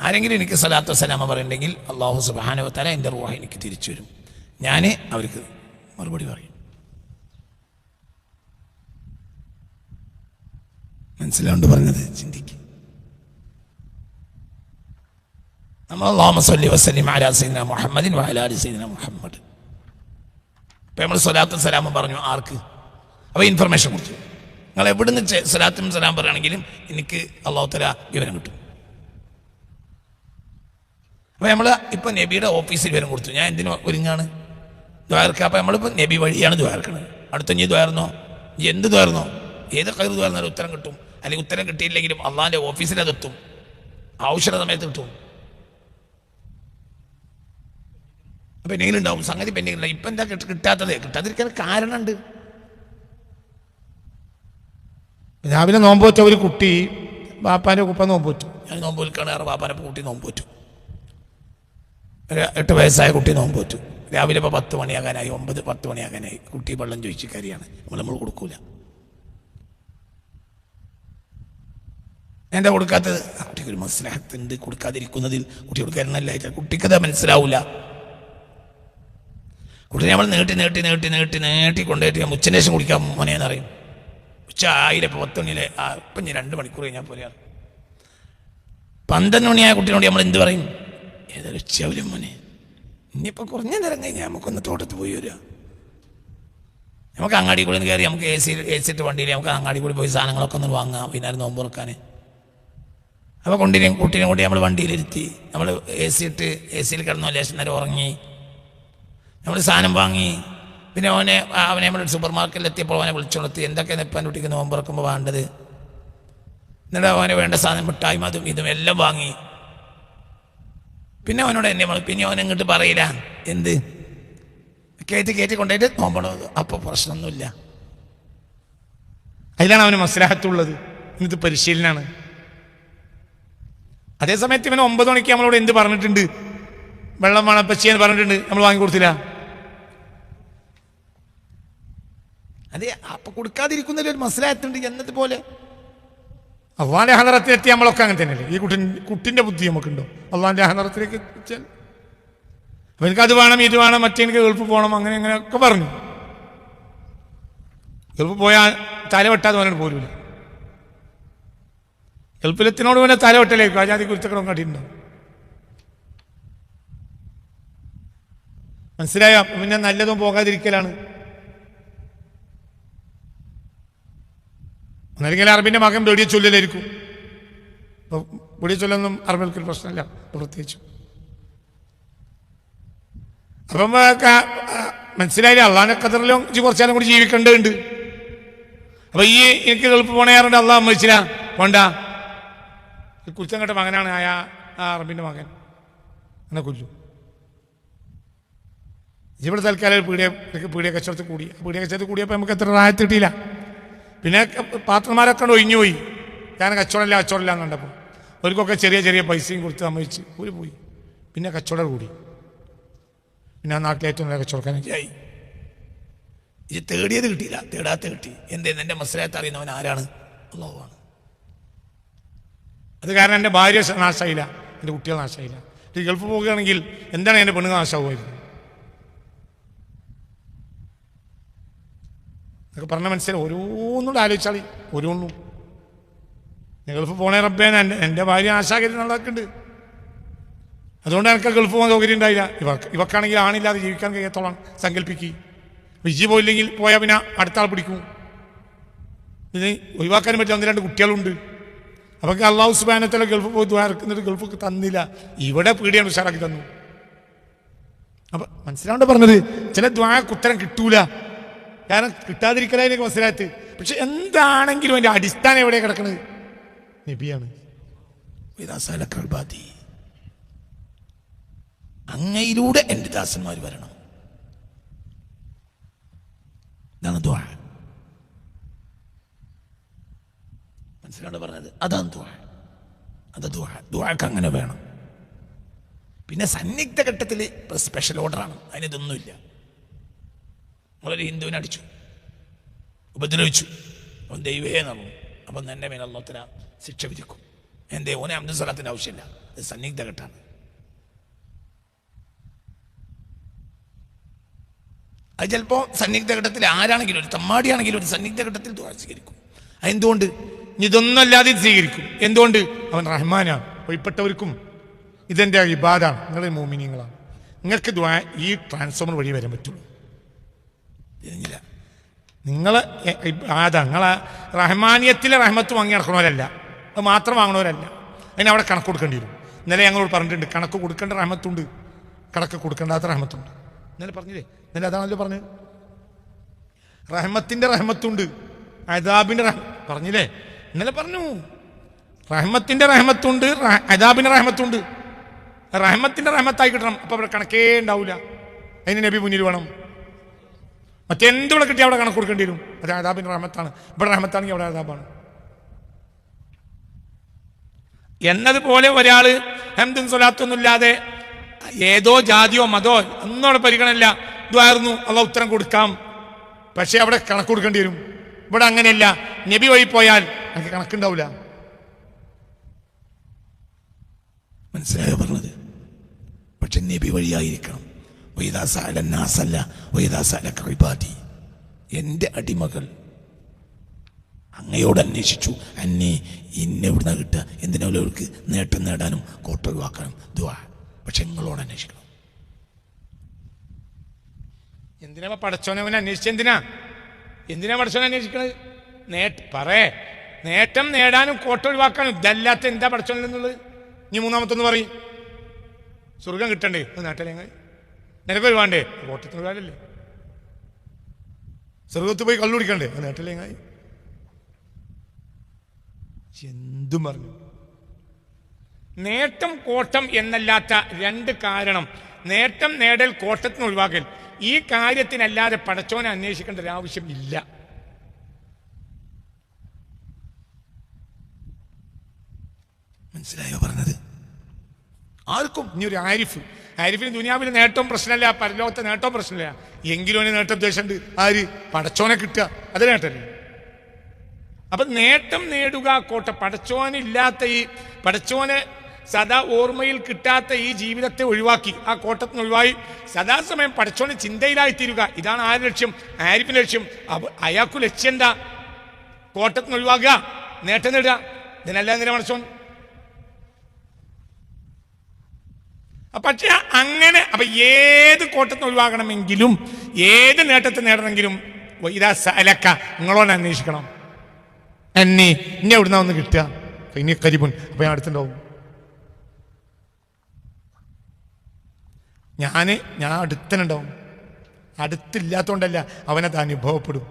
ആരെങ്കിലും എനിക്ക് സലാത്തു വസ്സലാമ പറയുണ്ടെങ്കിൽ അള്ളാഹു തആല എന്റെ റൂഹ എനിക്ക് തിരിച്ചു വരും ഞാൻ അവർക്ക് മറുപടി പറയും. മനസ്സിലാണ്ട് പറഞ്ഞത്? ചിന്തിക്കും. നമ്മൾ അള്ളാഹു വസ്ലിം അലാ സൈന മുഹമ്മദിൻ വഹലാലി സൈദന മുഹമ്മദ്. ഇപ്പം നമ്മൾ സ്വലാത്തു സലാമും പറഞ്ഞു ആർക്ക്? അപ്പോൾ ഇൻഫർമേഷൻ കൊടുത്തു. നിങ്ങൾ എവിടുന്ന് സലാത്തും സലാം പറയുകയാണെങ്കിലും എനിക്ക് അള്ളാഹുത്തല തല വിവരം കിട്ടും. അപ്പോൾ നമ്മൾ ഇപ്പൊ നബിയുടെ ഓഫീസിൽ വിവരം കൊടുത്തു. ഞാൻ എന്തിനു ഒരുങ്ങാണ്? ദ്വാരക്ക അപ്പൊ നമ്മളിപ്പോൾ നബി വഴിയാണ് ദ്വാരക്കണത്. അടുത്ത ഇനി ഇനി എന്ത് ദ്വാരന്നോ? ഏത് കയറ് ദ്വാരന്നാലും ഉത്തരം കിട്ടും. അല്ലെങ്കിൽ ഉത്തരം കിട്ടിയില്ലെങ്കിലും അള്ളാഹിന്റെ ഓഫീസിൽ അതെത്തും ആവശ്യമുള്ള സമയത്ത് കിട്ടും. പെൻഡിങ്ങിൽ ഉണ്ടാവും സംഗതി പെൻഡിങ്ങിൽ ഇപ്പൊ എന്താ കിട്ട- കിട്ടാത്തത്? കിട്ടാതിരിക്കാൻ കാരണമുണ്ട്. രാവിലെ നോമ്പ് വെച്ച ഒരു കുട്ടി ബാപ്പാന്റെ കുപ്പ നോമ്പ് വെച്ചു ഞാൻ നോമ്പ് വിൽക്കാണ് വേറെ പാപ്പാനെ കൂട്ടി നോമ്പ് വെച്ചു എട്ട് വയസ്സായ കുട്ടി നോമ്പ് വെച്ചു രാവിലെ ഇപ്പോൾ പത്ത് മണിയാകാനായി ഒമ്പത് പത്ത് മണിയാകാനായി. കുട്ടി വെള്ളം ചോദിച്ചു കരിയാണ് നമ്മൾ നമ്മൾ കൊടുക്കൂല. എന്താ കൊടുക്കാത്തത്? ആ കുട്ടിക്ക് ഒരു മനസ്സിലാക്കുന്നുണ്ട് കൊടുക്കാതിരിക്കുന്നതിൽ കുട്ടി കൊടുക്കാനല്ല കുട്ടിക്കത് മനസ്സിലാവില്ല കുട്ടി നമ്മൾ നീട്ടി നീട്ടി നീട്ടി നീട്ടി നീട്ടി കൊണ്ടുപോയിട്ട് ഞാൻ ഉച്ചനേഷം കുടിക്കാൻ മോനെന്ന് അറിയും ഉച്ച ആയിരം ഇപ്പോൾ പത്ത് മണിയിലെ. ആ ഇപ്പം ഞാൻ രണ്ട് മണിക്കൂർ കഴിഞ്ഞാൽ പോലെയാണ്. പന്ത്രണ്ട് മണിയായ കുട്ടീനോട് നമ്മൾ എന്ത് പറയും? ഏതൊരു ഉച്ചയാവില്ല മോനെ ഇനിയിപ്പോൾ കുറഞ്ഞ നേരം കഴിഞ്ഞാൽ നമുക്കൊന്ന് തോട്ടത്ത് പോയി വരിക. നമുക്ക് അങ്ങാടി കൂടി കയറി നമുക്ക് എ സി എ സി ഇട്ട് വണ്ടിയിൽ നമുക്ക് അങ്ങാടി കൂടി പോയി സാധനങ്ങളൊക്കെ ഒന്ന് വാങ്ങാം പിന്നെ നോമ്പ് തുറക്കാൻ. അപ്പോൾ കൊണ്ടിനെയും കുട്ടീനെ കൂടി നമ്മൾ വണ്ടിയിലിരുത്തി നമ്മൾ എ സി ഇട്ട് എ സിയിൽ കിടന്നു ലേശം നേരം ഉറങ്ങി നമ്മൾ സാധനം വാങ്ങി പിന്നെ അവനെ അവനെ നമ്മൾ സൂപ്പർ മാർക്കറ്റിൽ എത്തിയപ്പോൾ അവനെ വിളിച്ചുണർത്തി എന്തൊക്കെ ഇപ്പം കുട്ടിക്ക് നോമ്പ് തുറക്കുമ്പോൾ വേണ്ടത്? എന്നിട്ട് അവന് വേണ്ട സാധനം മിഠായും അതും ഇതും എല്ലാം വാങ്ങി. പിന്നെ അവനോട് എന്നെ പിന്നെ അവൻ ഇങ്ങോട്ട് പറയില്ല. എന്ത്? കയറ്റി കയറ്റി കൊണ്ടുപോയിട്ട് നോമ്പണത് അപ്പോൾ പ്രശ്നമൊന്നുമില്ല. അതിലാണ് അവന് മസ്ലാഹത്തുള്ളത്. ഇന്നത്തെ പരിശീലനാണ്. അതേസമയത്ത് ഇവൻ ഒമ്പത് മണിക്ക് നമ്മളോട് എന്ത് പറഞ്ഞിട്ടുണ്ട്? വെള്ളം വേണം പച്ചിയെന്ന് പറഞ്ഞിട്ടുണ്ട്. നമ്മൾ വാങ്ങിക്കൊടുത്തില്ല അതെ അപ്പൊ കൊടുക്കാതിരിക്കുന്നതിൽ ഒരു മനസ്സിലായിട്ടുണ്ട് എന്നതുപോലെ അള്ളാന്റെ ഹനറത്തിലെത്തി നമ്മളൊക്കെ അങ്ങനെ തന്നെയല്ലേ? ഈ കുട്ടി കുട്ടിന്റെ ബുദ്ധി നമുക്കുണ്ടോ? അള്ളാന്റെ ഹനറത്തിലേക്ക് എത്തിച്ചാൽ അപ്പൊ എനിക്ക് അത് വേണം ഇത് വേണം മറ്റേ എനിക്ക് ഗൾഫ് പോകണം അങ്ങനെ ഒക്കെ പറഞ്ഞു. ഗൾഫ് പോയാൽ തല വെട്ടാതെ അവനോട് പോലും ഗൾഫിലെത്തിനോട് പിന്നെ തല വെട്ടലേക്കും ആജാതി കുരുത്തക്കടം കാട്ടിയിട്ടുണ്ടോ മനസ്സിലായോ? പിന്നെ നല്ലതും പോകാതിരിക്കലാണ്. ഒന്നല്ലെങ്കിൽ അറബിന്റെ മകൻ വെടിയ ചൊല്ലിലായിരിക്കും വെടിയ ചൊല്ലൊന്നും അറബികൾക്ക് പ്രശ്നമില്ല പ്രത്യേകിച്ചു. അപ്പം മനസ്സിലായില്ല? അള്ളാഹിനെ ഇജ്ജ് കുറച്ചാലും കൂടി ജീവിക്കേണ്ടതുണ്ട്. അപ്പൊ ഈ എനിക്ക് എളുപ്പം പോണയാറുണ്ട് അള്ളാഹ് സമ്മതിച്ചില്ല. പോണ്ട കുറ്റം കേട്ട മകനാണ് ആയ ആ അറബിന്റെ മകൻ. എന്നെ കൊല്ലു. ഇവിടെ തൽക്കാലം പീടിയ പീടിയ കച്ചവടത്തിൽ കൂടി. പീടിയ കച്ചവടത്തിൽ കൂടിയപ്പോൾ നമുക്ക് എത്ര റായത്ത് പിന്നെ പാത്രന്മാരൊക്കെ ഒഴിഞ്ഞുപോയി ഒഴിഞ്ഞു പോയി. ഞാൻ കച്ചവടമില്ല കച്ചവടമില്ല എന്ന് കണ്ടപ്പോൾ. അവർക്കൊക്കെ ചെറിയ ചെറിയ പൈസയും കൊടുത്ത് സമ്മതിച്ച് ഒരു പോയി. പിന്നെ കച്ചവടം കൂടി. പിന്നെ ആ നാട്ടിലെ ഏറ്റവും നല്ല കച്ചവടക്കാരനൊക്കെ ആയി ഇത് തേടിയത് കിട്ടിയില്ല. തേടാത്ത കിട്ടി. എന്തേന്ന് എന്റെ മനസ്സിലാകത്ത് അറിയുന്നവൻ ആരാണ്? അള്ളാഹുവാണ്. അത് കാരണം എന്റെ ഭാര്യ നാശമായില്ല. എന്റെ കുട്ടികൾ നാശമായില്ല. ഗൾഫ് പോവുകയാണെങ്കിൽ എന്താണ് എന്റെ പെണ്ണുങ്ങൾ നാശമാകുമായിരുന്നു എന്നൊക്കെ പറഞ്ഞ മനസ്സിലായി. ഓരോന്നുകൂടെ ആലോചിച്ചാളി ഓരോന്നും നിങ്ങൾ ഗൾഫ് പോണേ റബ്ബേ എന്റെ എന്റെ ഭാര്യ നാശാകരുത് എന്നുള്ളതൊക്കെ ഉണ്ട് അതുകൊണ്ട് എനിക്ക് ഗൾഫ് പോകാൻ സൗകര്യം ഉണ്ടായില്ല. ഇവർക്ക് ഇവക്കാണെങ്കിൽ ആണില്ലാതെ ജീവിക്കാൻ കഴിയത്തോളം സങ്കല്പിക്കുക വിജി പോയില്ലെങ്കിൽ പോയാൽ പിന്നെ അടുത്ത ആൾ പിടിക്കും. ഇത് ഒഴിവാക്കാൻ പറ്റിയ ഒന്ന് രണ്ട് കുട്ടികളുണ്ട്. അപ്പം അള്ളാഹു സുബാനത്തിലെ ഗൾഫ് പോയി ദ്വാരക്കുന്നിട്ട് ഗൾഫ് തന്നില്ല. ഇവിടെ പീടിയാണ് ഉഷാറാക്കി തന്നു. അപ്പം മനസ്സിലാണ്ട് പറഞ്ഞത് ചില ദ്വാക്ക് ഉത്തരം കിട്ടൂല. കാരണം കിട്ടാതിരിക്കലായി മനസ്സിലായത്. പക്ഷെ എന്താണെങ്കിലും അതിന്റെ അടിസ്ഥാനം എവിടെ കിടക്കണത്? നബിയാണ്. അങ്ങയിലൂടെ എന്റെ ദാസന്മാർ വരണം. ഇതാണ് മനസ്സിലാണ് പറഞ്ഞത്? അതാണ് ദ്വാ അത് ദ്വാ അങ്ങനെ വേണം. പിന്നെ സന്നിഗ്ധ ഘട്ടത്തിൽ സ്പെഷ്യൽ ഓർഡറാണ് അതിനിതൊന്നുമില്ല നമ്മളൊരു ഹിന്ദുവിനെ അടിച്ചു. ഉപദ്രവിച്ചു. അവൻ ദൈവേ നടന്നു അപ്പം എന്റെ മേൽ അള്ളത്തിന് ശിക്ഷ വിധിക്കും. എന്റെ ഓനെ അബ്ദുൽ സ്വലാത്തിന്റെ ആവശ്യമില്ല. ഇത് സന്നിഗ്ധ ഘട്ടമാണ്. അത് ചിലപ്പോൾ സന്നിഗ്ധ ഘട്ടത്തിൽ ആരാണെങ്കിലും ഒരു തമ്മാടിയാണെങ്കിലും ഒരു സന്നിഗ്ധ ഘട്ടത്തിൽ ദുആ സ്വീകരിക്കും. അതെന്തുകൊണ്ട്? ഇതൊന്നും അല്ലാതെ സ്വീകരിക്കും. എന്തുകൊണ്ട്? അവൻ റഹ്മാനാണ്. ഒഴിപ്പെട്ടവർക്കും ഇതെന്റെ ഇബാദാണ്. നിങ്ങളുടെ മോമിനിയങ്ങളാണ് നിങ്ങൾക്ക് ഈ ട്രാൻസ്ഫോമർ വഴി വരാൻ പറ്റുള്ളൂ. തിരിഞ്ഞില്ല നിങ്ങൾ അതാ നിങ്ങൾ റഹ്മാനിയത്തിലെ റഹ്മത്ത് വാങ്ങി നടക്കണവരല്ല അത് മാത്രം വാങ്ങണവരല്ല അതിന് അവിടെ കണക്ക് കൊടുക്കേണ്ടി വരും. ഇന്നലെ ഞങ്ങളോട് പറഞ്ഞിട്ടുണ്ട് കണക്ക് കൊടുക്കേണ്ട റഹ്മത്തുണ്ട്. കണക്ക് കൊടുക്കേണ്ടാത്ത റഹ്മത്തുണ്ട്. ഇന്നലെ പറഞ്ഞില്ലേ? ഇന്നലെ അതാണല്ലോ പറഞ്ഞത്. റഹ്മത്തിന്റെ റഹ്മത്തുണ്ട്. അദാബിന്റെ റഹ് പറഞ്ഞില്ലേ? ഇന്നലെ പറഞ്ഞു. റഹ്മത്തിന്റെ റഹ്മത്തുണ്ട് അതാബിന്റെ റഹ്മത്തുണ്ട്. റഹ്മത്തിന്റെ റഹ്മത്തായി കിട്ടണം. അപ്പോൾ അവിടെ കണക്കേ ഉണ്ടാവില്ല അതിന് നബി മുന്നിൽ വേണം. മറ്റെന്തുകൂടെ കിട്ടി അവിടെ കണക്ക് കൊടുക്കേണ്ടി വരും? അത് അതാബിന്റെ റഹമത്താണ്. ഇവിടെ റഹമത്താണെങ്കിൽ അവിടെ അതാബാണ് എന്നതുപോലെ ഒരാൾ ഹെംദും സ്വലാത്തൊന്നുമില്ലാതെ ഏതോ ജാതിയോ മതോ ഒന്നും അവിടെ പരിഗണനയില്ല. ഇതായിരുന്നു അള്ള ഉത്തരം കൊടുക്കാം. പക്ഷെ അവിടെ കണക്ക് കൊടുക്കേണ്ടി വരും. ഇവിടെ അങ്ങനെയല്ല. നബി വഴി പോയാൽ എനിക്ക് കണക്കുണ്ടാവില്ല മനസ്സിലായോ പറഞ്ഞത്? പക്ഷെ നബി വഴിയായിരിക്കണം. എന്റെ അടിമകൾ അങ്ങയോട് അന്വേഷിച്ചു. അന്നെ എന്നെ ഇവിടുന്ന് കിട്ടുക. എന്തിനാലും അവർക്ക് നേട്ടം നേടാനും കോട്ട ഒഴിവാക്കാനും ദുവാ പക്ഷെ നിങ്ങളോട് അന്വേഷിക്കണം. എന്തിനാ പടച്ചോനെ അവനെ അന്വേഷിച്ച എന്തിനാ? എന്തിനാ പടച്ചോനെ അന്വേഷിക്കണത്? നേട്ട പറേ. നേട്ടം നേടാനും കോട്ട ഒഴിവാക്കാനും ഇതല്ലാത്ത എന്താ പടച്ചോനിൽ നിന്നുള്ളത് നീ മൂന്നാമത്തൊന്ന് പറയും. സ്വർഗം കിട്ടണ്ടേ? അത് നേട്ടല്ലേ നിനക്കൊരു വേണ്ടേ? കോട്ടത്തിന് ഒരാളല്ലേ സ്വർഗത്ത് പോയി കള്ളു കുടിക്കണ്ടേ? നേട്ടല്ലേ എന്തും പറഞ്ഞു നേട്ടം കോട്ടം എന്നല്ലാത്ത രണ്ട് കാരണം. നേട്ടം നേടൽ കോട്ടത്തിന് ഒഴിവാക്കൽ. ഈ കാര്യത്തിനല്ലാതെ പടച്ചോനെ അന്വേഷിക്കേണ്ട ഒരു ആവശ്യം ഇല്ല. മനസ്സിലായോ പറഞ്ഞത്? ആർക്കും ഇനി ഒരു ആരിഫ് ആരിഫിന് ദുനിയാവിന് നേട്ടവും പ്രശ്നമല്ല പരലോകത്തെ നേട്ടവും പ്രശ്നമില്ല. എങ്കിലും അവന് നേട്ടം ഉദ്ദേശമുണ്ട്. ആര്? പടച്ചോനെ കിട്ടുക. അത് നേട്ടല്ലേ അപ്പൊ നേട്ടം നേടുക കോട്ട. പടച്ചോനില്ലാത്ത ഈ പടച്ചോനെ സദാ ഓർമ്മയിൽ കിട്ടാത്ത ഈ ജീവിതത്തെ ഒഴിവാക്കി. ആ കോട്ടത്തിന് ഒഴിവായി. സദാസമയം പടച്ചോനെ ചിന്തയിലായിത്തീരുക. ഇതാണ് ആര് ലക്ഷ്യം? ആരിഫിന്റെ ലക്ഷ്യം. അയാൾക്കു ലക്ഷ്യം എന്താ? കോട്ടത്തിന് ഒഴിവാക്കുക നേട്ടം നേടുക. ഇതിനല്ല നേരെ പടച്ചോൻ? പക്ഷെ അങ്ങനെ അപ്പൊ ഏത് കോട്ടത്തിന് ഒഴിവാകണമെങ്കിലും ഏത് നേട്ടത്തെ നേടണമെങ്കിലും ഇതാ സലക്ക നിങ്ങളോട് അന്വേഷിക്കണം. എന്നെ ഇനി എവിടുന്ന ഒന്ന് കിട്ടുക? ഇനി കരിപുൻ അപ്പൊ ഞാൻ അടുത്തുണ്ടാവും. ഞാൻ ഞാൻ അടുത്തനുണ്ടാവും അടുത്തില്ലാത്തോണ്ടല്ല അവനത് അനുഭവപ്പെടും.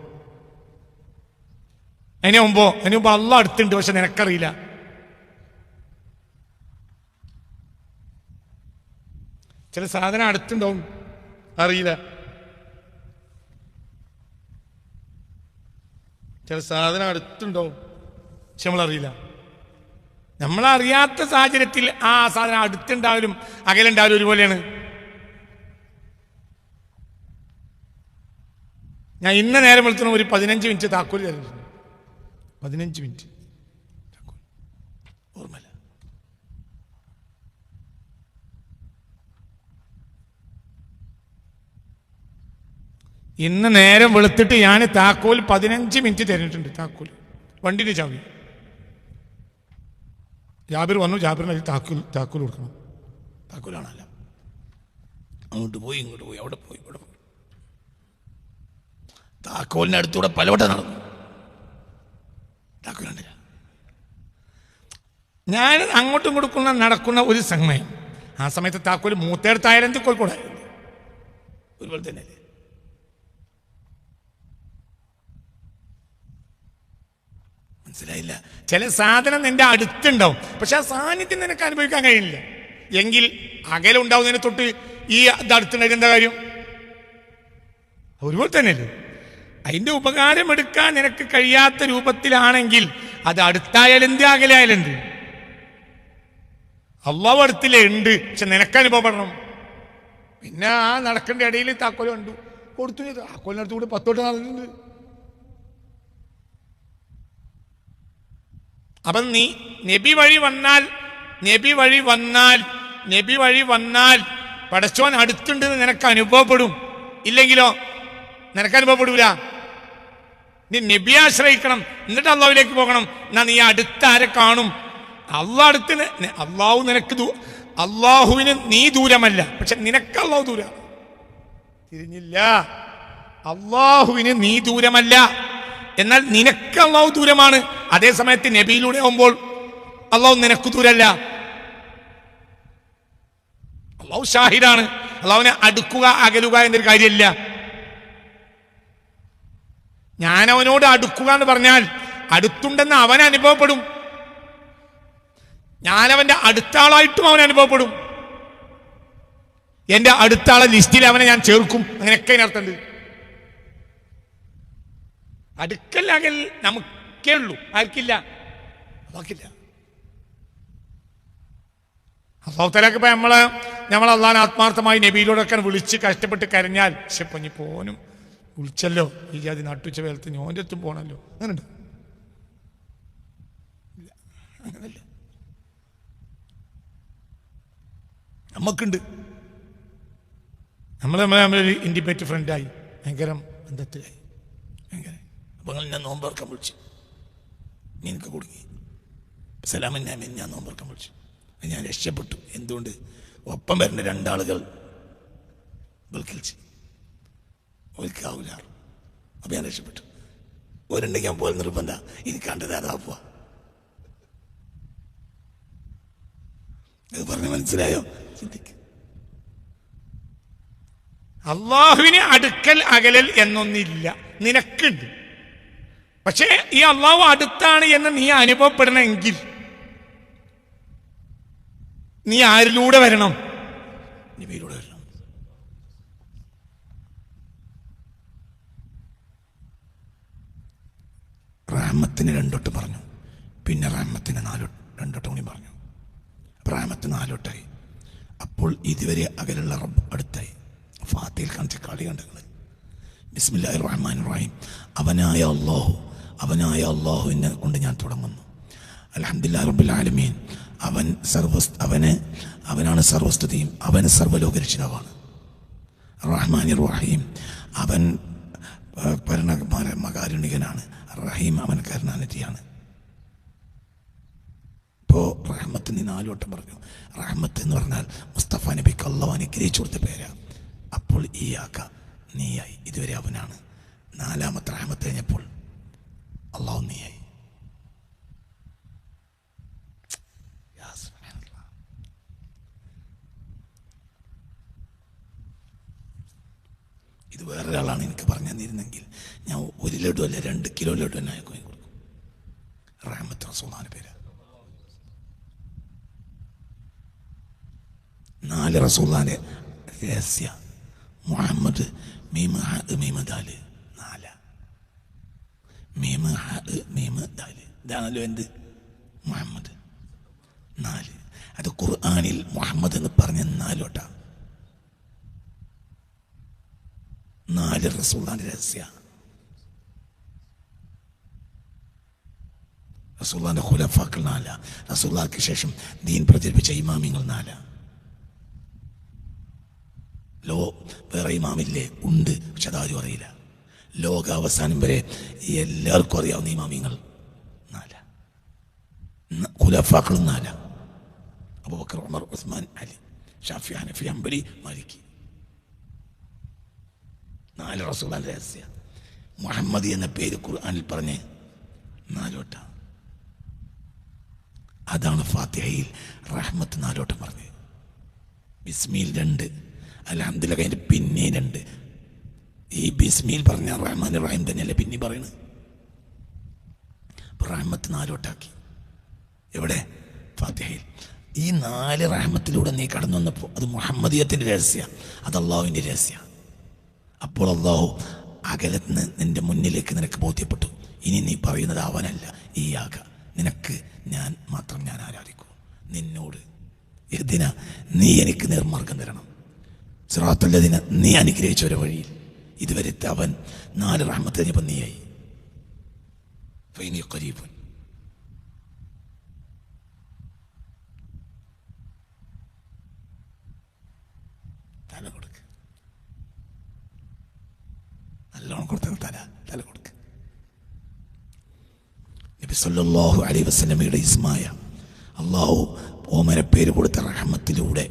അതിന് മുമ്പോ അതിന് മുമ്പ് അള്ള അടുത്തുണ്ട് പക്ഷെ നിനക്കറിയില്ല. ചില സാധനം അടുത്തുണ്ടാവും. അറിയില്ല. ചില സാധനം അടുത്തുണ്ടാവും. പക്ഷെ നമ്മളറിയില്ല. നമ്മളറിയാത്ത സാഹചര്യത്തിൽ ആ സാധനം അടുത്തുണ്ടാവലും അകലുണ്ടാവലും ഒരുപോലെയാണ്. ഞാൻ ഇന്ന നേരം വിളിച്ചു ഒരു പതിനഞ്ച് മിനിറ്റ് താക്കോൽ തരുന്നു പതിനഞ്ച് മിനിറ്റ്. ഇന്ന് നേരം വെളുത്തിട്ട് ഞാൻ താക്കോൽ പതിനഞ്ച് മിനിറ്റ് തരുന്നിട്ടുണ്ട് താക്കോൽ. വണ്ടിന്റെ ചാവി. ജാബിർ വന്നു ജാബിറിന് അതിൽ താക്കോൽ താക്കോൽ കൊടുക്കണം. താക്കോലാണല്ല. അങ്ങോട്ട് പോയി ഇങ്ങോട്ട് പോയി അവിടെ പോയി ഇവിടെ പോയി. താക്കോലിന്റെ അടുത്തൂടെ പലവട്ടം നടന്നു. താക്കോലുണ്ടല്ല ഞാൻ അങ്ങോട്ടും കൊടുക്കുന്ന നടക്കുന്ന ഒരു സമയം ആ സമയത്ത് താക്കോൽ മൂത്തേടത്തായാലും എന്ത് കോഴിക്കോട് ഒരുപോലെ തന്നെയല്ലേ? മനസ്സിലായില്ല. ചില സാധനം നിന്റെ അടുത്തുണ്ടാവും. പക്ഷെ ആ സാന്നിധ്യം നിനക്ക് അനുഭവിക്കാൻ കഴിയില്ല. എങ്കിൽ അകലുണ്ടാവുന്നതിന് തൊട്ട് ഈ ഇത് അടുത്തുണ്ടായിട്ട് എന്താ കാര്യം? ഒരുപോലെ തന്നെയല്ലേ അതിന്റെ ഉപകാരം എടുക്കാൻ നിനക്ക് കഴിയാത്ത രൂപത്തിലാണെങ്കിൽ അത് അടുത്തായാലും എന്ത് അകലായാലും അള്ളാഹു അടുത്തില്ലേ ഉണ്ട് പക്ഷെ നിനക്ക് അനുഭവപ്പെടണം. പിന്നെ ആ നടക്കേണ്ട ഇടയിൽ താക്കോലുണ്ട് കൊടുത്തു. താക്കോലിനടുത്ത് കൂടി പത്തോട്ട് നടന്നിട്ടുണ്ട്. അപ്പം നീ നബി വഴി വന്നാൽ നബി വഴി വന്നാൽ നബി വഴി വന്നാൽ പടച്ചോൻ അടുത്തുണ്ടെന്ന് നിനക്ക് അനുഭവപ്പെടും. ഇല്ലെങ്കിലോ നിനക്ക് അനുഭവപ്പെടൂല. നീ നബി ആശ്രയിക്കണം എന്നിട്ട് അള്ളാഹുവിലേക്ക് പോകണം. എന്നാ നീ അടുത്ത ആരെ കാണും? അള്ളാഹ് അടുത്ത് അള്ളാഹു നിനക്ക് അള്ളാഹുവിന് നീ ദൂരമല്ല. പക്ഷെ നിനക്ക് അള്ളാഹു ദൂര. തിരിഞ്ഞില്ല. അള്ളാഹുവിന് നീ ദൂരമല്ല. എന്നാൽ നിനക്ക് അള്ളാഹു ദൂരമാണ്. അതേ സമയത്ത് നബിയിലൂടെ ആവുമ്പോൾ അള്ളാഹു നിനക്ക് ദൂരല്ല. അള്ളാഹു ഷാഹിദാണ്. അള്ളാഹുവിനെ അടുക്കുക അകലുക എന്നൊരു കാര്യമില്ല. ഞാൻ അവനോട് അടുക്കുക എന്ന് പറഞ്ഞാൽ അടുത്തുണ്ടെന്ന് അവൻ അനുഭവപ്പെടും. ഞാൻ അവന്റെ അടുത്ത ആളായിട്ടും അവൻ അനുഭവപ്പെടും. എന്റെ അടുത്ത ആളെ ലിസ്റ്റിൽ അവനെ ഞാൻ ചേർക്കും. അങ്ങനെയൊക്കെ അതിനർത്ഥമുണ്ട്. അടുക്കല്ലെങ്കിൽ നമുക്കേ ഉള്ളൂ ആർക്കില്ല? അതാക്കില്ല അള്ളാഹുത്തലൊക്കെ ഇപ്പൊ നമ്മളെ നമ്മൾ അള്ളാൻ ആത്മാർത്ഥമായി നബിയിലൂടെയൊക്കെ വിളിച്ച് കഷ്ടപ്പെട്ട് കരഞ്ഞാൽ പക്ഷെ പൊഞ്ഞി പോനും വിളിച്ചല്ലോ. ഈ ജാതി നട്ടുച്ച വേലത്ത് ഞോന്റെ എത്തും പോണല്ലോ. അങ്ങനെയുണ്ട് അങ്ങനല്ല. നമുക്കുണ്ട് നമ്മൾ നമ്മളെ നമ്മളൊരു ഇൻഡിപെൻഡന്റ് ഫ്രണ്ടായി ഭയങ്കര ബന്ധത്തിലായി. ഭയങ്കര. അപ്പൊ ഞാൻ നോമ്പർക്കാൻ വിളിച്ചു. നിനക്ക് കുടുങ്ങി സലാമൻ ഞാൻ ഞാൻ നോമ്പർക്കാൻ വിളിച്ചു. ഞാൻ രക്ഷപ്പെട്ടു. എന്തുകൊണ്ട്? ഒപ്പം വരുന്ന രണ്ടാളുകൾ ബൽക്കിൽച്ച് ഒരിക്കാവൂല അപ്പം ഞാൻ രക്ഷപ്പെട്ടു. ഒരുണ്ടെങ്കിൽ ഞാൻ പോലെ നിർബന്ധ. ഇനി കണ്ടത് അതാ പോവാ. അത് പറഞ്ഞ് മനസ്സിലായോ? ചിന്തിക്ക്. അള്ളാഹുവിന് അടുക്കൽ അകലൽ എന്നൊന്നില്ല. നിനക്കുണ്ട്. പക്ഷേ ഈ അള്ളാഹു അടുത്താണ് എന്ന് നീ അനുഭവപ്പെടണമെങ്കിൽ നീ ആരിലൂടെ വരണം? നബിയിലൂടെ വരണം. റാമത്തിന് രണ്ടൊട്ട് പറഞ്ഞു. പിന്നെ റാമത്തിന് നാലോ രണ്ടൊട്ട് കൂടി പറഞ്ഞു. റാമത്തിന് റാമത്ത് നാലോട്ടായി. അപ്പോൾ ഇതുവരെ അകലുള്ള റബ്ബ് അടുത്തായി. ഫാത്തിയിൽ കാണിച്ച കളി കണ്ടങ്ങൾ ബിസ്മില്ലാഹിർ റഹ്മാൻ റഹീം. അവനായ അള്ളാഹു അവനായ അള്ളാഹുവിനെ കൊണ്ട് ഞാൻ തുടങ്ങുന്നു. അലഹദില്ലാ റബ്ബുൽ ആലമീൻ. അവൻ സർവ അവന് അവനാണ് സർവസ്തുതിയും. അവൻ സർവലോക രക്ഷിതാവാണ് റഹ്മാൻ റഹീം അവൻ പരമകാരുണികനാണ് റഹീം അവൻ കരുണാനിധിയാണ്. ഇപ്പോൾ റഹ്മത്ത് നീ വട്ടം പറഞ്ഞു. റഹ്മത്ത് എന്ന് പറഞ്ഞാൽ മുസ്തഫ നബിക്ക് അള്ളാഹ് അനുഗ്രഹിച്ചു കൊടുത്ത പേരാ. അപ്പോൾ ഈ ആക്ക നീയായി. ഇതുവരെ അവനാണ്. നാലാമത്തെ റഹ്മത്ത് കഴിഞ്ഞപ്പോൾ അള്ളാഹു നീയായി. ഇത് വേറൊരാളാണ് എനിക്ക് പറഞ്ഞു തന്നിരുന്നെങ്കിൽ ഞാൻ ഒരു ലഡു അല്ല രണ്ട് കിലോ ലഡു തന്നെ ആയിക്കോ കൊടുക്കും റാമത്ത് റസൂലാണ് പേര്. നാല് റസൂള്ളാന്റെ രഹസ്യ. മുഹമ്മദ് മീമ മീമദാൽ മീമ മീമ് ദാൽ ഇതാണല്ലോ എന്ത്? മുഹമ്മദ്. നാല്. അത് ഖുർആാനിൽ മുഹമ്മദ് എന്ന് പറഞ്ഞ നാലോട്ടാ. നാല് റസൂള്ളാന്റെ രഹസ്യ. റസൂള്ളാന്റെ ഖുലഫാക്കൾ നാല. റസൂള്ളാക്ക് ശേഷം ദീൻ പ്രചരിപ്പിച്ച ഇമാമിങ്ങൾ നാല. ലോ വേറെ ഇമാമില്ലേ? ഉണ്ട് പക്ഷെ അതാരും അറിയില്ല. ലോകാവസാനം വരെ എല്ലാവർക്കും അറിയാവുന്ന ഇമാമിങ്ങൾ നാല. ഖുലഫാക്കളും നാല. അബൂബക്കർ ഉമർ ഉസ്മാൻ അലി ഷാഫി ഹനഫി അംബലി മാലിക്കി നാല് റസൂലാൻ രഹസ്യ. മുഹമ്മദ് എന്ന പേര് ഖുർആാനിൽ പറഞ്ഞ് നാലോട്ട. അതാണ് ഫാത്തിഹയിൽ റഹ്മത്ത് നാലോട്ടം പറഞ്ഞത് ബിസ്മിയിൽ രണ്ട് അലഹമ്മദില്ല കഴിഞ്ഞിട്ട് പിന്നെ രണ്ട്. ഈ ബിസ്മിയിൽ പറഞ്ഞ റഹ്മാൻ റഹീം തന്നെയല്ലേ പിന്നെ അപ്പൊ റഹ്മത്ത് നാലോട്ടാക്കി. എവിടെ? ഫാത്തിഹയിൽ. ഈ നാല് റഹ്മത്തിലൂടെ നീ കടന്നു വന്നപ്പോൾ അത് മുഹമ്മദിയത്തിന്റെ രഹസ്യ അത് അള്ളാഹുവിന്റെ രഹസ്യ. അപ്പോൾ അള്ളാഹു അകലത്ത് നിന്റെ മുന്നിലേക്ക് നിനക്ക് ബോധ്യപ്പെട്ടു. ഇനി നീ പറയുന്നത് അവനല്ല ഈ ആക. നിനക്ക് ഞാൻ മാത്രം ഞാൻ ആരാധിക്കൂ. നിന്നോട് എന്തിനാ നീ എനിക്ക് നിർമാർഗം തരണം? സിറാത്തുള്ളതിന് നീ അനുഗ്രഹിച്ച ഒരു വഴിയിൽ. ഇതുവരെ അവൻ നാല് റഹ്മത്തിന് പന്നിയായി ഫൈനി കരീബുൻ തല കൊടുത്ത തല നബി ഇസ്മായ. അള്ളാഹു പേര് കൊടുത്ത റഹ്മത്തിലൂടെ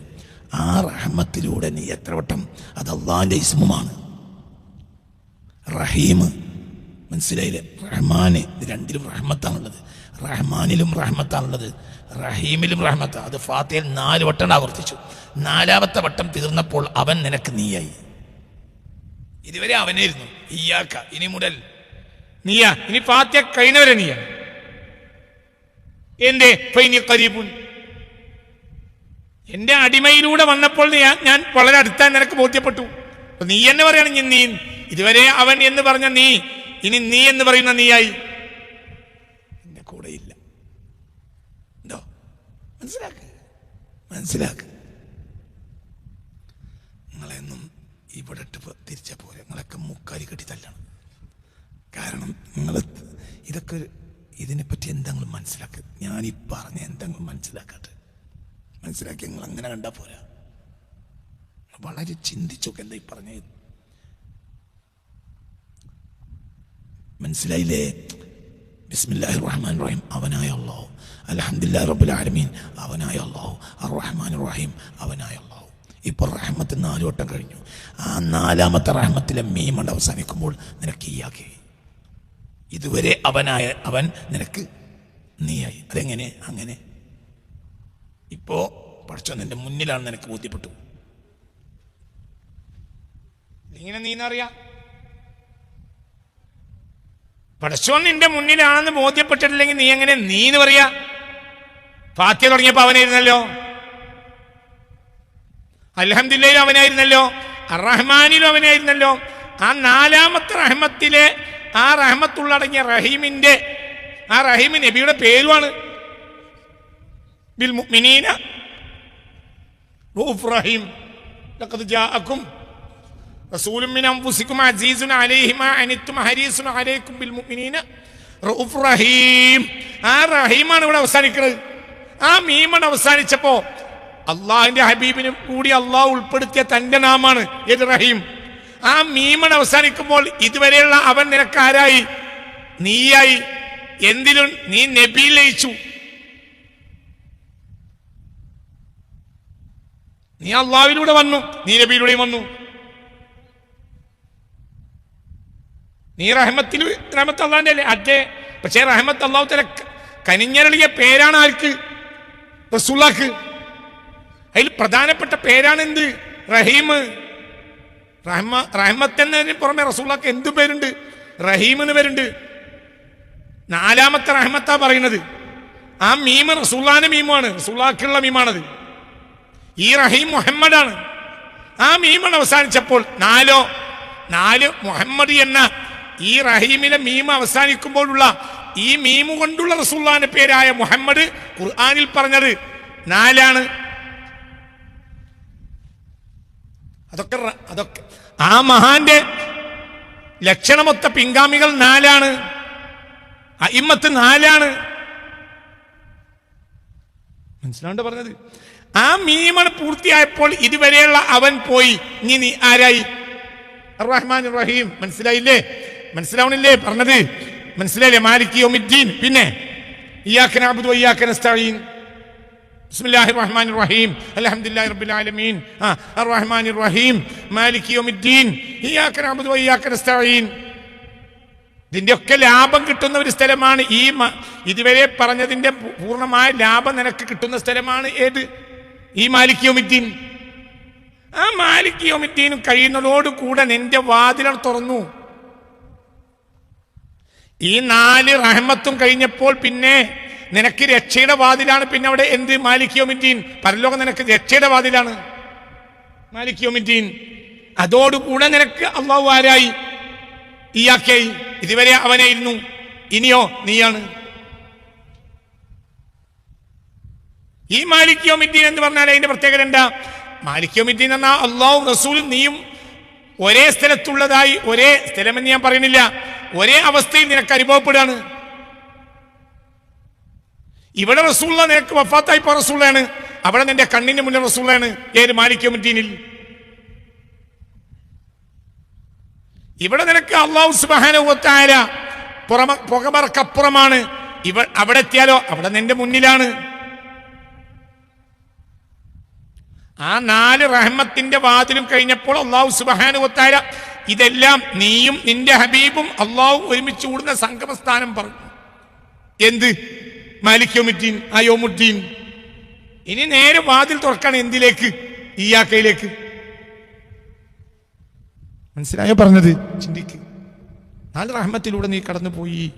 ആ റഹ്മത്തിലൂടെ നീ എത്ര വട്ടം അത് അള്ളാഹിന്റെ ഇസ്മുമാണ്. റഹീം മനസ്സിലായില്ലേ? റഹ്മാന്. ഇത് രണ്ടിലും റഹ്മത്താണുള്ളത്. റഹ്മാനിലും റഹ്മത്താണുള്ളത്. റഹീമിലും റഹ്മത്താണ് അത് ഫാത്തിയിൽ നാല് വട്ടം ആവർത്തിച്ചു. നാലാമത്തെ വട്ടം തീർന്നപ്പോൾ അവൻ നിനക്ക് നീയായി. ഇതുവരെ അവനായിരുന്നു. ഇയാക്ക ഇനി മുതൽ നീയാ. ഇനി ഫാത്തിയ കഴിഞ്ഞവരെ നീയാ. എന്റെ കരീബുൻ എന്റെ അടിമയിലൂടെ വന്നപ്പോൾ ഞാൻ വളരെ അടുത്താൻ നിനക്ക് ബോധ്യപ്പെട്ടു. നീ എന്നെ പറയുകയാണെങ്കിൽ നീ ഇതുവരെ അവൻ എന്ന് പറഞ്ഞ നീ ഇനി നീ എന്ന് പറയുന്ന നീയായി. എന്റെ കൂടെ ഇല്ല. എന്തോ? മനസ്സിലാക്ക്? മനസ്സിലാക്ക്. നിങ്ങളെന്നും ഇവിടെ തിരിച്ച പോലെ നിങ്ങളൊക്കെ മുക്കാലി കെട്ടി തല്ലണം. കാരണം നിങ്ങൾ ഇതൊക്കെ ഇതിനെപ്പറ്റി എന്തെങ്കിലും മനസ്സിലാക്കുക ഞാനീ പറഞ്ഞ എന്തെങ്കിലും മനസ്സിലാക്കട്ടെ. മനസ്സിലാക്കി നിങ്ങൾ അങ്ങനെ കണ്ടാൽ പോരാ. വളരെ ചിന്തിച്ചൊക്കെ എന്താ ഈ പറഞ്ഞത്? മനസ്സിലായില്ലേ? ബിസ്മില്ലാഹി റഹ്മാൻ റഹീം അവനായ അള്ളാഹു അലഹദില്ലാ റബ്ബുൽ ആലമീൻ അവനായ അള്ളാഹു അർ റഹ്മാൻ റഹീം അവനായ അള്ളാഹു ഇപ്പോൾ റഹ്മത്ത് നാല് വട്ടം കഴിഞ്ഞു. ആ നാലാമത്തെ റഹ്മത്തിലെ മീമണ്ട് അവസാനിക്കുമ്പോൾ നിനക്ക് ഈയാക്കി ഇതുവരെ അവനായ അവൻ നിനക്ക് നീയായി. അതെങ്ങനെ? അങ്ങനെ. ഇപ്പോ പഠിച്ചോ നിന്റെ മുന്നിലാണ് നിനക്ക് ബോധ്യപ്പെട്ടു. ഇങ്ങനെ നീന്നറിയാ പടച്ചോൻ നിന്റെ മുന്നിലാണെന്ന് ബോധ്യപ്പെട്ടിട്ടില്ലെങ്കിൽ നീ എങ്ങനെ നീ എന്ന് പറയാ? ഫാത്യ തുടങ്ങിയപ്പോ അവനായിരുന്നല്ലോ. അലഹദില്ലയിലും അവനായിരുന്നല്ലോ. അറഹ്മാനിലും അവനായിരുന്നല്ലോ. ആ നാലാമത്തെ റഹ്മത്തിലെ ആ റഹ്മത്തുള്ളടങ്ങിയ റഹീമിന്റെ ആ റഹീം നബിയുടെ പേരുമാണ്. ബിൽ മുഅ്മിനീന റഹീം ലഖദ് ജാഅക്കും റസൂലും മിൻ അൻഫുസികും അസീസുൻ അലൈഹിമ അനിത്തും ഹരീസുൻ അലൈക്കും ബിൽ മുഅ്മിനീന റഊഫ് റഹീം. ആ റഹീമാണ് ഇവിടെ അവസാനിക്കുന്നത്. ആ മീമാണ് അവസാനിച്ചപ്പോ അള്ളാഹിന്റെ ഹബീബിനും കൂടി അള്ളാഹ് ഉൾപ്പെടുത്തിയ തന്റെ നാമാണ് ഏത് റഹീം? ആ മീമൺ അവസാനിക്കുമ്പോൾ ഇതുവരെയുള്ള അവൻ നിനക്കാരായി? നീയായി. എന്തിലും നീ നബി ലയിച്ചു. നീ അള്ളാവിലൂടെ വന്നു. നീ നബിയിലൂടെയും വന്നു. നീ റഹ്മത്തിൽ റഹ്മത്ത് അള്ളാന്റെ അല്ലേ? അതെ. പക്ഷേ റഹ്മത്ത് അള്ളാഹു തല കനിഞ്ഞരളിയ പേരാണ് ആർക്ക്? റസൂള്ളാക്ക് അതിൽ പ്രധാനപ്പെട്ട പേരാണ് എന്ത് റഹീം. റഹ്മ റഹ്മത്ത് എന്നതിന് പുറമെ റസൂള്ളാക്ക് എന്ത് പേരുണ്ട്? റഹീം എന്ന് പേരുണ്ട്. നാലാമത്തെ റഹ്മത്താ പറയുന്നത്. ആ മീമ് റസൂള്ളാന്റെ മീമാണ് റസൂള്ളാക്കുള്ള മീമാണത്. ഈ റഹീം മുഹമ്മദാണ്. ആ മീമാണ് അവസാനിച്ചപ്പോൾ നാലോ നാല് മുഹമ്മദ് എന്ന ഈ റഹീമിലെ മീം അവസാനിക്കുമ്പോഴുള്ള ഈ മീമു കൊണ്ടുള്ള റസൂള്ളാന്റെ പേരായ മുഹമ്മദ് ഖുർആാനിൽ പറഞ്ഞത് നാലാണ്. അതൊക്കെ അതൊക്കെ ആ മഹാന്റെ ലക്ഷണമൊത്ത പിൻഗാമികൾ നാലാണ്. അയിമത്ത് നാലാണ്. മനസ്സിലാണ്ട് പറഞ്ഞത്? ആ മീമണ് പൂർത്തിയായപ്പോൾ ഇതുവരെയുള്ള അവൻ പോയി. ഇനി ആരായി? റഹ്മാൻ റഹീം മനസ്സിലായില്ലേ? മനസ്സിലാവണില്ലേ? പറഞ്ഞത്? മനസ്സിലായില്ലേ? മാലിക് യോമിദ്ദീൻ. പിന്നെ ബിസ്മില്ലാഹിർ റഹ്മാനിർ റഹീം. അൽഹംദുലില്ലാഹി റബ്ബിൽ ആലമീൻ. ആ റഹീം. ഇതിന്റെ ഒക്കെ ലാഭം കിട്ടുന്ന ഒരു സ്ഥലമാണ് ഈ ഇതുവരെ പറഞ്ഞതിന്റെ പൂർണമായ ലാഭം നിനക്ക് കിട്ടുന്ന സ്ഥലമാണ് ഏത്? ഈ മാലിക് യൗമിദ്ദീൻ. ആ മാലിക് കഴിയുന്നതോടുകൂടെ കഴിയുന്നതോട് കൂടെ നിന്റെ വാതിലർ തുറന്നു. ഈ നാല് റഹ്മത്തും കഴിഞ്ഞപ്പോൾ പിന്നെ നിനക്ക് രക്ഷയുടെ വാതിലാണ് പിന്നെ അവിടെ എന്ത്? മാലിക് യോമിറ്റീൻ പരലോകം നിനക്ക് രക്ഷയുടെ വാതിലാണ്. മാലിക് യോമിറ്റീൻ അതോടുകൂടെ നിനക്ക് അള്ളാഹു ആരായി? ഇയാക്കായി ഇതുവരെ അവനായിരുന്നു. ഇനിയോ നീയാണ്. ഈ മാലിക് യോമിറ്റീൻ എന്ന് പറഞ്ഞാൽ അതിന്റെ പ്രത്യേകത എന്താ? മാലിക് യോമിറ്റീൻ എന്ന് അള്ളാഹു റസൂലും നീയും ഒരേ സ്ഥലത്തുള്ളതായി ഒരേ സ്ഥലമെന്ന് ഞാൻ പറയുന്നില്ല. ഒരേ അവസ്ഥയിൽ നിനക്ക് അനുഭവപ്പെടുകയാണ്. ഇവിടെ റസൂള്ള നിനക്ക് വഫാത്തായി പോ റസൂളാണ് അവിടെ നിന്റെ കണ്ണിന്റെ മുന്നിൽ റസൂളാണ് ഏത് മാലിക് യോമിറ്റീനിൽ ഇവിടെ നിനക്ക് അള്ളാഹു സുബാനുവത്തായ പുറമ പുകമറക്കപ്പുറമാണ്. ഇവ അവിടെ എത്തിയാലോ? അവിടെ നിന്റെ മുന്നിലാണ്. ആ നാല് റഹ്മത്തിന്റെ വാതിലും കഴിഞ്ഞപ്പോൾ അള്ളാഹു സുബാനുവത്താര ഇതെല്ലാം നീയും നിന്റെ ഹബീബും അള്ളാഹു ഒരുമിച്ച് കൂടുന്ന സംഗമസ്ഥാനം പറഞ്ഞു. എന്ത്? മാലിക്യോമുദ്ദീൻ അയോമുദ്ദീൻ ഇനി നേരെ വാതിൽ തുറക്കാണ് എന്തിലേക്ക്? ഈയാക്കയിലേക്ക്. മനസ്സിലായോ പറഞ്ഞത്? ചിന്തിക്ക്. നാല് റഹ്മത്തിലൂടെ നീ കടന്നുപോയി.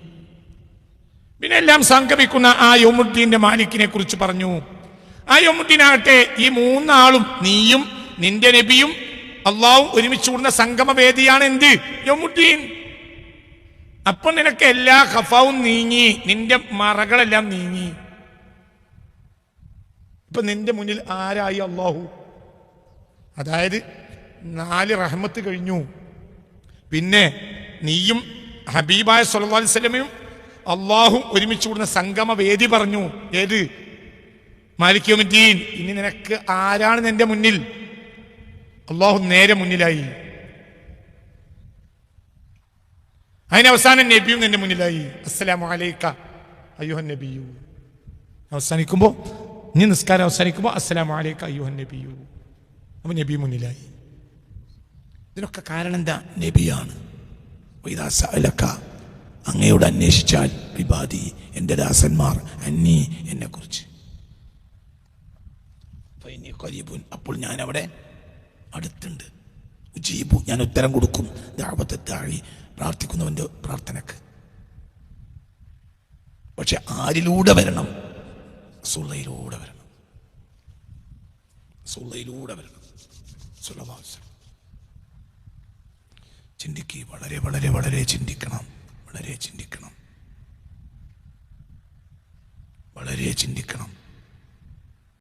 പിന്നെ എല്ലാം സംഗമിക്കുന്ന ആ യോമുദ്ദീന്റെ മാലിക്കിനെ കുറിച്ച് പറഞ്ഞു. ആ ഈ മൂന്നാളും നീയും നിന്റെ നബിയും അള്ളാഹും ഒരുമിച്ച് കൂടുന്ന സംഗമവേദിയാണ് എന്ത്? യോമുദ്ദീൻ. അപ്പൊ നിനക്ക് എല്ലാ ഖഫാവും നീങ്ങി നിന്റെ മറകളെല്ലാം നീങ്ങി. ഇപ്പൊ നിന്റെ മുന്നിൽ ആരായി അള്ളാഹു? അതായത് നാല് റഹ്മത്ത് കഴിഞ്ഞു. പിന്നെ നീയും ഹബീബായ സല്ലല്ലാഹു അലൈഹി വസല്ലമയും അള്ളാഹും ഒരുമിച്ച് കൂടുന്ന സംഗമ വേദി പറഞ്ഞു. ഏത്? മാലിക്യോമിദ്ദീൻ ഇനി നിനക്ക് ആരാണ് നിന്റെ മുന്നിൽ? അള്ളാഹു നേരെ മുന്നിലായി. അതിനവസാനം നബിയും നിന്റെ മുന്നിലായി. അസ്സലാമു അലൈക്ക അയ്യോഹൻ നബിയു. അവസാനിക്കുമ്പോ നീ നിസ്കാരം അവസാനിക്കുമ്പോ അസ്സലാമു അലൈക്ക അയ്യോഹൻ നബിയു. അപ്പൊ നബി മുന്നിലായി. ഇതിനൊക്കെ കാരണം എന്താ? നബിയാണ്. അങ്ങയോട് അന്വേഷിച്ചാൽ വിവാദി എന്റെ ദാസന്മാർ അന്നി എന്നെ കുറിച്ച് അപ്പോൾ ഞാൻ അവിടെ അടുത്തുണ്ട്. ഉജീബു ഞാൻ ഉത്തരം കൊടുക്കും. ദാപത്തെ താഴി പ്രാർത്ഥിക്കുന്നവന്റെ പ്രാർത്ഥനക്ക്. പക്ഷെ ആരിലൂടെ വരണം? സുള്ളയിലൂടെ വരണം. സുള്ളയിലൂടെ വരണം. സുലഭാവശ്യം ചിന്തിക്കുക വളരെ വളരെ വളരെ ചിന്തിക്കണം. വളരെ ചിന്തിക്കണം. വളരെ ചിന്തിക്കണം.